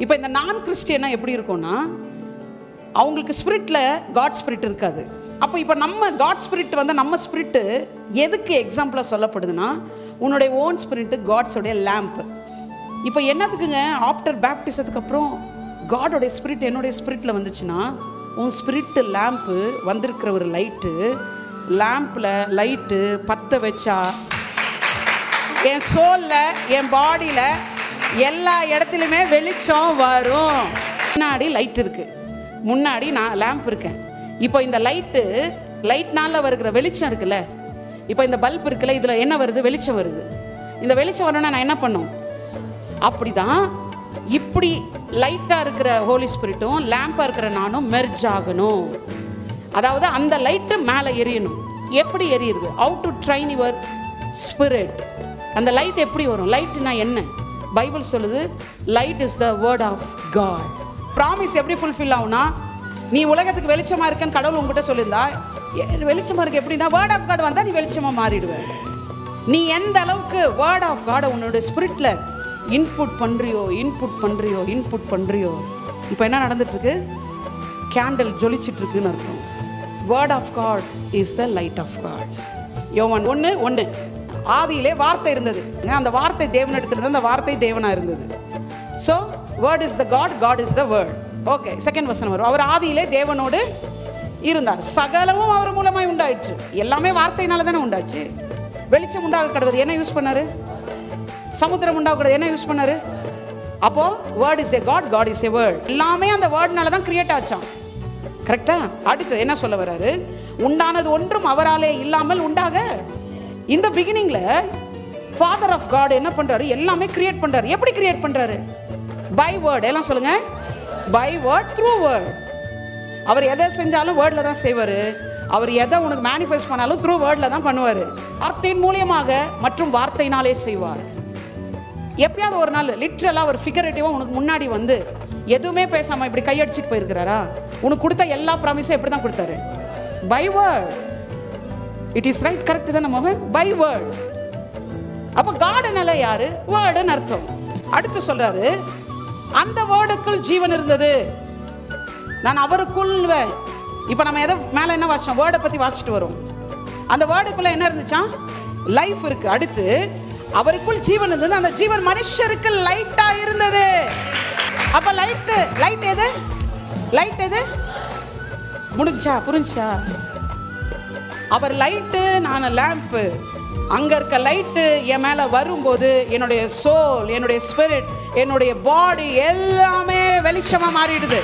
இப்போ இந்த நான் கிறிஸ்டியனாக எப்படி இருக்கும்னா அவங்களுக்கு ஸ்பிரிட்டில் காட் ஸ்பிரிட் இருக்காது. அப்போ இப்போ நம்ம காட் ஸ்பிரிட் வந்து நம்ம ஸ்பிரிட்டு எதுக்கு எக்ஸாம்பிளாக சொல்லப்படுதுன்னா உன்னுடைய ஓன் ஸ்பிரிட்டு காட்ஸோடைய லேம்ப் இப்போ என்னத்துக்குங்க ஆஃப்டர் பேப்டிசத்துக்கு அப்புறம் காடோடைய ஸ்பிரிட் என்னுடைய ஸ்பிரிட்டில் வந்துச்சுன்னா உன் ஸ்பிரிட்டு லேம்ப்பு வந்திருக்கிற ஒரு லைட்டு லேம்பில் லைட்டு பற்ற வச்சா என் சோலில் என் பாடியில் எல்லா இடத்துலையுமே வெளிச்சம் வரும். முன்னாடி லைட் இருக்கு. முன்னாடி நான் லேம்ப் இருக்கேன். இப்போ இந்த லைட்டு லைட்னால வருகிற வெளிச்சம் இருக்குல்ல? இப்போ இந்த பல்ப் இருக்குல்ல இதில் என்ன வருது? வெளிச்சம் வருது. இந்த வெளிச்சம் வரணும்னா நான் என்ன பண்ணும்? அப்படிதான் இப்படி லைட்டாக இருக்கிற ஹோலி ஸ்பிரிட்டும் லேம்பாக இருக்கிற நானும் மெர்ஜ் ஆகணும். அதாவது அந்த லைட்டு மேலே எரியணும். எப்படி எரியுது out to train your spirit அந்த லைட் எப்படி வரும்? லைட்டுனா என்ன? பைபிள் சொல்லுது light is the word of God promise எப்படி ஃபுல்ஃபில் ஆகும்னா நீ உலகத்துக்கு வெளிச்சமாக இருக்கன்னு கடவுள் உங்ககிட்ட சொல்லியிருந்தா "ஏ, இருக்கு எப்படின்னா வேர்ட் ஆஃப் காட் வந்தால் நீ வெளிச்சமாக மாறிடுவ. நீ எந்த அளவுக்கு வேர்ட் ஆஃப் காடை உன்னோட ஸ்பிரிட்டில் இன்புட் பண்ணுறியோ இன்புட் பண்ணுறியோ இன்புட் பண்ணுறியோ இப்போ என்ன நடந்துட்டு இருக்கு கேண்டில் ஜொலிச்சிட்ருக்குன்னு அர்த்தம். Word of God is the light of God யோவன் ஒன்று ஒன்று ஆதியிலே வார்த்தை இருந்தது. அந்த வார்த்தை தேவனிடத்தில் இருந்தது அந்த வார்த்தை தேவனாக இருந்தது. So word is the God God is the word okay second வசனம் வரும். அவர் ஆதியிலே தேவனோடு இருந்தார். சகலமும் அவர் மூலமாய் உண்டாயிற்று. எல்லாமே வார்த்தையினால தானே உண்டாச்சு. வெளிச்சம் உண்டாக கிடவது என்ன யூஸ் பண்ணாரு? சமுத்திரம் உண்டாகக்கூடாது என்ன யூஸ் பண்ணாரு? அப்போ word is a God God is a word எல்லாமே அந்த வேர்ட்னால தான் கிரியேட் ஆச்சான் கரெக்டா அடுத்து என்ன சொல்ல வர்றாரு உண்டானது ஒன்றும் அவராலே இல்லாமல் உண்டாக இந்த பிகினிங்ல ஃபாதர் ஆஃப் காட் என்ன பண்றாரு? எல்லாமே கிரியேட் பண்றாரு. எப்படி கிரியேட் பண்றாரு? பை வேர்ட் எல்லாம் சொல்லுங்க. பை வேர்ட் த்ரூ வேர்ட் அவர் எதை செஞ்சாலும் வேர்டில் தான் செய்வார். அவர் எதை உனக்கு மேனிஃபெஸ்ட் பண்ணாலும் த்ரூ வேர்டில் தான் பண்ணுவார். வார்த்தையின் மூலியமாக மற்றும் வார்த்தையினாலே செய்வார். எப்பயாவது ஒரு நாள் லிட்ரலாக ஒரு ஃபிகரேட்டிவாக உனக்கு முன்னாடி வந்து எதுவுமே பேசாமல் இப்படி கையடிச்சிட்டு போயிருக்கிறாரா? உனக்கு கொடுத்த எல்லா ப்ராமிஸும் எப்படி தான் கொடுத்தாரு. By word it is right correct தானே மோகன் பை வேர்ட் அப்போ காடுனால யாரு? வேர்டுன்னு அர்த்தம். அடுத்து சொல்றாரு அந்த வேர்டுக்குள் ஜீவன் இருந்தது. நான் அவருக்குள் இப்போ நம்ம எதை மேலே என்ன வாசிச்சோம்? வேர்டை பற்றி வாசிச்சுட்டு வரும் அந்த வேர்டுக்குள்ளே என்ன இருந்துச்சான் லைஃப் இருக்கு. அடுத்து அவருக்குள் ஜீவன் இருந்தது. அந்த ஜீவன் மனுஷருக்கு லைட்டா இருந்தது. அப்ப லைட்டு லைட் எது? லைட் எது? முடிஞ்சா புரிஞ்சா? அவர் லைட்டு நான் லேம்ப்பு அங்கே இருக்க லைட்டு என் மேலே வரும்போது என்னுடைய சோல் என்னுடைய ஸ்பிரிட் என்னுடைய பாடி எல்லாமே வெளிச்சமாக மாறிடுது.